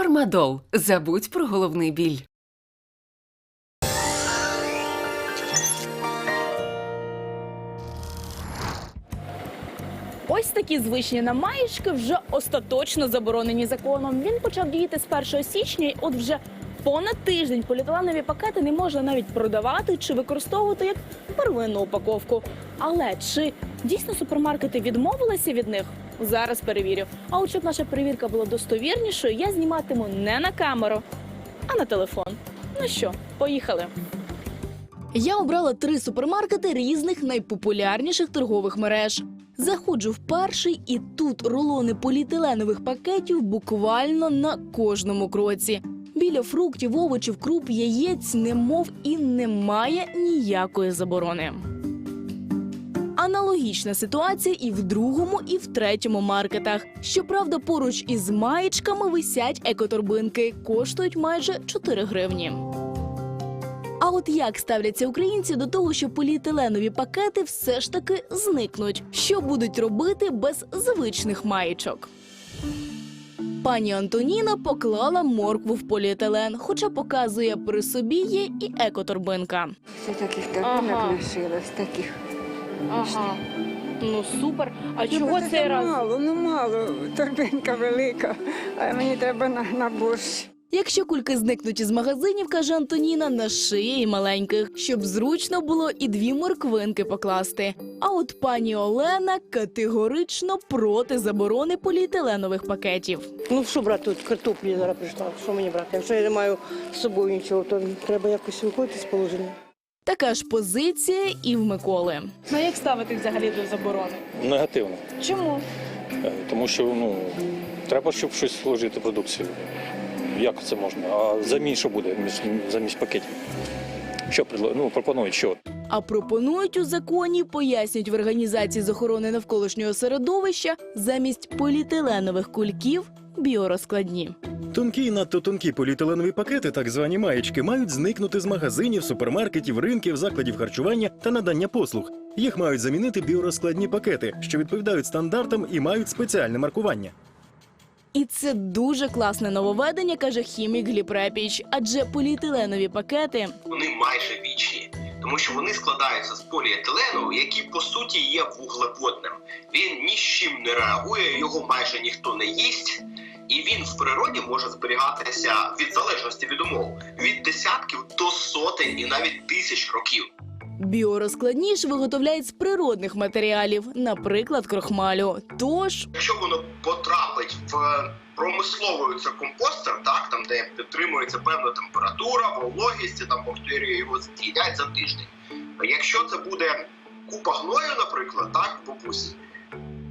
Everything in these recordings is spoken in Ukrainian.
Фармадол. Забудь про головний біль. Ось такі звичні намаєчки вже остаточно заборонені законом. Він почав діяти з 1 січня, і от вже понад тиждень поліетиленові пакети не можна навіть продавати чи використовувати як первинну упаковку. Але чи дійсно супермаркети відмовилися від них? Зараз перевірю. А от щоб наша перевірка була достовірнішою, я зніматиму не на камеру, а на телефон. Ну що, поїхали. Я обрала три супермаркети різних найпопулярніших торгових мереж. Заходжу в перший, і тут рулони поліетиленових пакетів буквально на кожному кроці. Біля фруктів, овочів, круп, яєць, немов і немає ніякої заборони. Аналогічна ситуація і в другому, і в третьому маркетах. Щоправда, поруч із маєчками висять екоторбинки, коштують майже 4 гривні. А от як ставляться українці до того, що поліетиленові пакети все ж таки зникнуть? Що будуть робити без звичних маєчок? Пані Антоніна поклала моркву в поліетилен, хоча показує при собі є і екоторбинка. Все таких торбинок Ага. лишилось, таких. Ага. Ну супер. А Ну, чого це цей раз? Мало, ну мало. Торбинка велика, а мені треба на, на борщ. Якщо кульки зникнуть із магазинів, каже Антоніна, нашиє і маленьких, щоб зручно було і дві морквинки покласти. А от пані Олена категорично проти заборони поліетиленових пакетів. Ну що брати тут картоплі зараз прийшла? Що мені брати? Якщо я не маю з собою нічого, то треба якось виходити з положення. Така ж позиція і в Миколи. Ну як ставити взагалі до заборони? Негативно, Чому? Е, тому що ну треба, щоб щось вложити продукцію. Як це можна? А замість що буде між- замість пакетів? Що предло- ну, пропонують? Що? А пропонують у законі, пояснюють в організації з охорони навколишнього середовища замість поліетиленових кульків біорозкладні. Тонкі і надто тонкі поліетиленові пакети, так звані маєчки, мають зникнути з магазинів, супермаркетів, ринків, закладів харчування та надання послуг. Їх мають замінити біорозкладні пакети, що відповідають стандартам і мають спеціальне маркування. І це дуже класне нововведення, каже хімік Гліб Репіч, адже поліетиленові пакети вони майже вічні, тому що вони складаються з поліетилену, який по суті є вуглеводним. Він ні з чим не реагує, його майже ніхто не їсть, і він в природі може зберігатися від залежності від умов від десятків до сотень і навіть тисяч років. Біорозкладні ж виготовляють з природних матеріалів, наприклад, крохмалю. Тож Якщо воно потрапить в промисловий це компостер, так там де підтримується певна температура, вологість, там бактерії його з'їдять за тиждень. Якщо це буде купа гною, наприклад, так бабусі,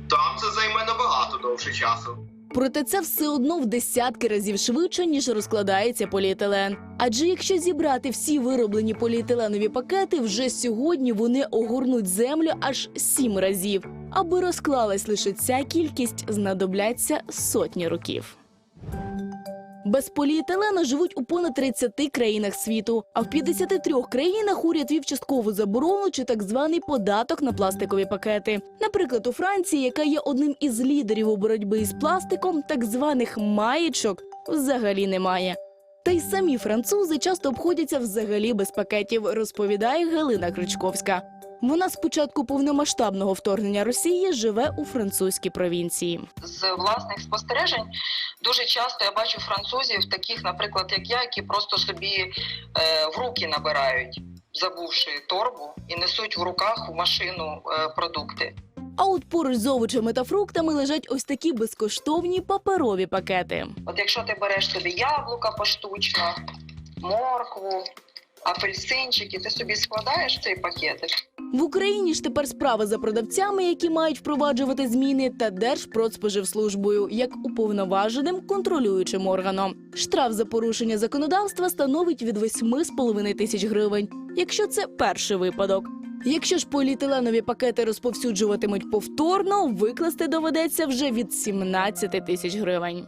там це займе набагато довше часу. Проте це все одно в десятки разів швидше, ніж розкладається поліетилен. Адже якщо зібрати всі вироблені поліетиленові пакети, вже сьогодні вони огорнуть землю аж сім разів. Аби розклалась лише ця кількість, знадобляться сотні років. Без поліетилену живуть у понад 30 країнах світу, а в 53 країнах уряд вів часткову заборону чи так званий податок на пластикові пакети. Наприклад, у Франції, яка є одним із лідерів у боротьбі із пластиком, так званих маєчок взагалі немає. Та й самі французи часто обходяться взагалі без пакетів, розповідає Галина Кричковська. Вона з початку повномасштабного вторгнення Росії живе у французькій провінції. з власних спостережень дуже часто я бачу французів, таких, наприклад, як я, які просто собі е, в руки набирають, забувши торбу, і несуть в руках в машину е, продукти. А от поруч з овочами та фруктами лежать ось такі безкоштовні паперові пакети. От якщо ти береш собі яблука поштучно, моркву, апельсинчики, ти собі складаєш цей пакетик. В Україні ж тепер справа за продавцями, які мають впроваджувати зміни, та Держпродспоживслужбою як уповноваженим контролюючим органом. Штраф за порушення законодавства становить від 8,5 тисяч гривень, якщо це перший випадок. Якщо ж поліетиленові пакети розповсюджуватимуть повторно, викласти доведеться вже від 17 тисяч гривень.